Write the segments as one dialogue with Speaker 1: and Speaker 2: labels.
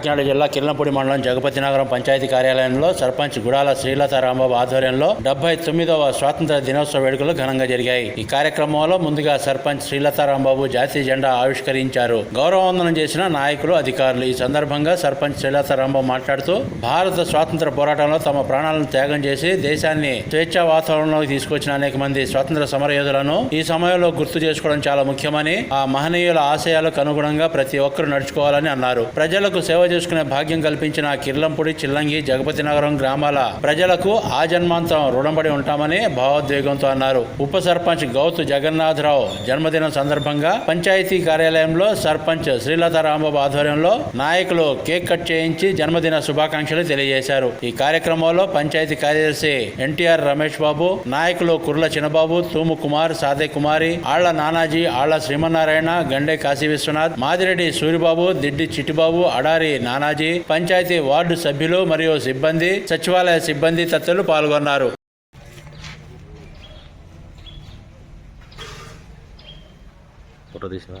Speaker 1: కాకినాడ జిల్లా కిర్లంపూడి మండలం జగపతి నగరం పంచాయతీ కార్యాలయంలో సర్పంచ్ గుడాల శ్రీలత రాంబాబు ఆధ్వర్యంలో డెబ్బై తొమ్మిదవ స్వాతంత్ర దినోత్సవ వేడుకలు ఘనంగా జరిగాయి. ఈ కార్యక్రమంలో ముందుగా సర్పంచ్ శ్రీలత రాంబాబు జాతీయ జెండా ఆవిష్కరించారు. గౌరవవందనం చేసిన నాయకులు అధికారులు. ఈ సందర్భంగా సర్పంచ్ శ్రీలత రాంబాబు మాట్లాడుతూ భారత స్వాతంత్ర పోరాటంలో తమ ప్రాణాలను త్యాగం చేసి దేశాన్ని స్వేచ్ఛా వాతావరణంలోకి తీసుకొచ్చిన అనేక మంది స్వాతంత్ర సమరయోధులను ఈ సమయంలో గుర్తు చేసుకోవడం చాలా ముఖ్యమని ఆ మహనీయుల ఆశయాలకు అనుగుణంగా ప్రతి ఒక్కరూ నడుచుకోవాలని అన్నారు. ప్రజలకు సేవ చేసుకునే భాగ్యం కల్పించిన కిర్లంపూడి చిల్లంగి జగపతి నగరం గ్రామాల ప్రజలకు ఆ జన్మాంతం రుణపడి ఉంటామని భావోద్వేగంతో అన్నారు. ఉప సర్పంచ్ గౌతు జగన్నాథరావు జన్మదినం సందర్భంగా పంచాయతీ కార్యాలయంలో సర్పంచ్ శ్రీలత రాంబాబు ఆధ్వర్యంలో నాయకులు కేక్ కట్ చేయించి జన్మదిన శుభాకాంక్షలు తెలియజేశారు. ఈ కార్యక్రమంలో పంచాయతీ కార్యదర్శి ఎన్టీఆర్ రమేష్ బాబు నాయకులు కుర్ల చిన్నబాబు తూము కుమార్ సాదే కుమారి ఆళ్ళ నానాజీ ఆళ్ళ శ్రీమన్నారాయణ గండే కాశీ విశ్వనాథ్ మాదిరెడ్డి సూరిబాబు దిడ్డి చిట్టిబాబు అడారి నానాజీ పంచాయతీ వార్డు సభ్యులు మరియు సిబ్బంది సచివాలయ సిబ్బంది తదితరులు పాల్గొన్నారు.
Speaker 2: ఫోటో తీసినా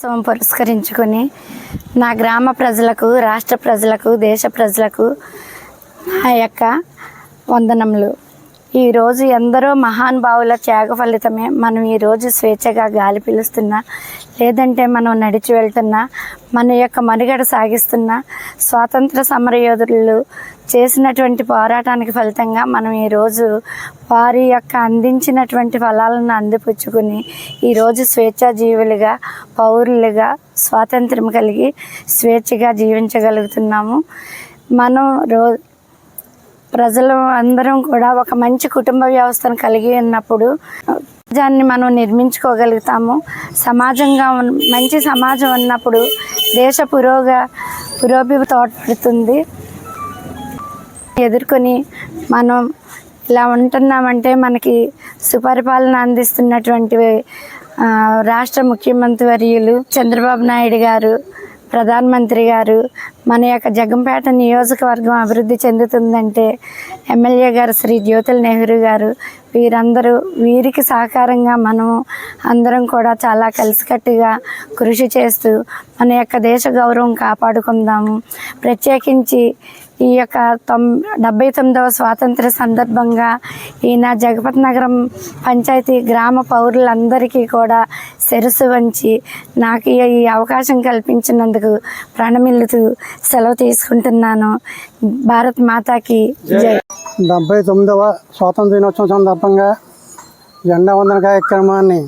Speaker 3: ఉత్సవం పురస్కరించుకొని నా గ్రామ ప్రజలకు రాష్ట్ర ప్రజలకు దేశ ప్రజలకు నా యొక్క వందనములు. ఈరోజు ఎందరో మహానుభావుల త్యాగ ఫలితమే మనం ఈరోజు స్వేచ్ఛగా గాలి పీలుస్తున్నా లేదంటే మనం నడిచి వెళ్తున్నా మన యొక్క మనుగడ సాగిస్తున్న స్వాతంత్ర సమరయోధులు చేసినటువంటి పోరాటానికి ఫలితంగా మనం ఈరోజు వారి యొక్క అందించినటువంటి ఫలాలను అందిపుచ్చుకుని ఈరోజు స్వేచ్ఛాజీవులుగా పౌరులుగా స్వాతంత్రం కలిగి స్వేచ్ఛగా జీవించగలుగుతున్నాము. మనం రో ప్రజలు అందరం కూడా ఒక మంచి కుటుంబ వ్యవస్థను కలిగి ఉన్నప్పుడు సమాజాన్ని మనం నిర్మించుకోగలుగుతాము. సమాజంగా మంచి సమాజం ఉన్నప్పుడు దేశ పురోగ పురోభి తోడ్పడుతుంది. ఎదుర్కొని మనం ఇలా ఉంటున్నామంటే మనకి సుపరిపాలన అందిస్తున్నటువంటి రాష్ట్ర ముఖ్యమంత్రి వర్యులు చంద్రబాబు నాయుడు గారు ప్రధానమంత్రి గారు మన యొక్క జగంపేట నియోజకవర్గం అభివృద్ధి చెందుతుందంటే ఎమ్మెల్యే గారు శ్రీ జ్యోతుల నెహ్రూ గారు. వీరందరూ వీరికి సహకారంగా మనం అందరం కూడా చాలా కలిసికట్టుగా కృషి చేస్తూ మన యొక్క దేశ గౌరవం కాపాడుకుందాము ప్రత్యేకించి ఈ యొక్క తొం డెబ్బై తొమ్మిదవ స్వాతంత్ర సందర్భంగా ఈయన జగపతి నగరం పంచాయతీ గ్రామ పౌరులందరికీ కూడా శిరస్సు వంచి నాకు ఈ అవకాశం కల్పించినందుకు ప్రణమిల్లుతూ సెలవు తీసుకుంటున్నాను. భారత్ మాతాకి జై.
Speaker 4: డెబ్బై తొమ్మిదవ స్వాతంత్ర దినోత్సవం సందర్భంగా జెండా వందన కార్యక్రమాన్ని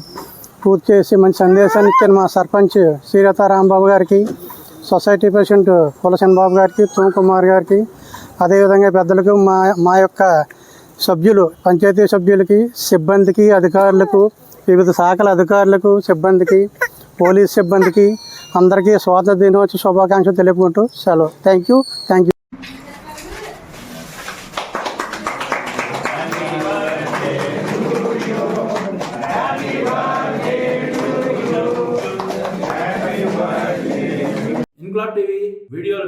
Speaker 4: పూర్తి చేసి మంచి సందేశాన్ని ఇచ్చిన మా సర్పంచ్ శ్రీరత రాంబాబు గారికి సొసైటీ ప్రెసిడెంట్ కులసన్ బాబు గారికి తుమ్ కుమార్ గారికి అదేవిధంగా పెద్దలకు మా మా యొక్క సభ్యులు పంచాయతీ సభ్యులకి సిబ్బందికి అధికారులకు వివిధ శాఖల అధికారులకు సిబ్బందికి పోలీస్ సిబ్బందికి అందరికీ స్వాతంత్ర దినోత్సవ శుభాకాంక్షలు తెలుపుకుంటూ సెలవు. Thank you thank you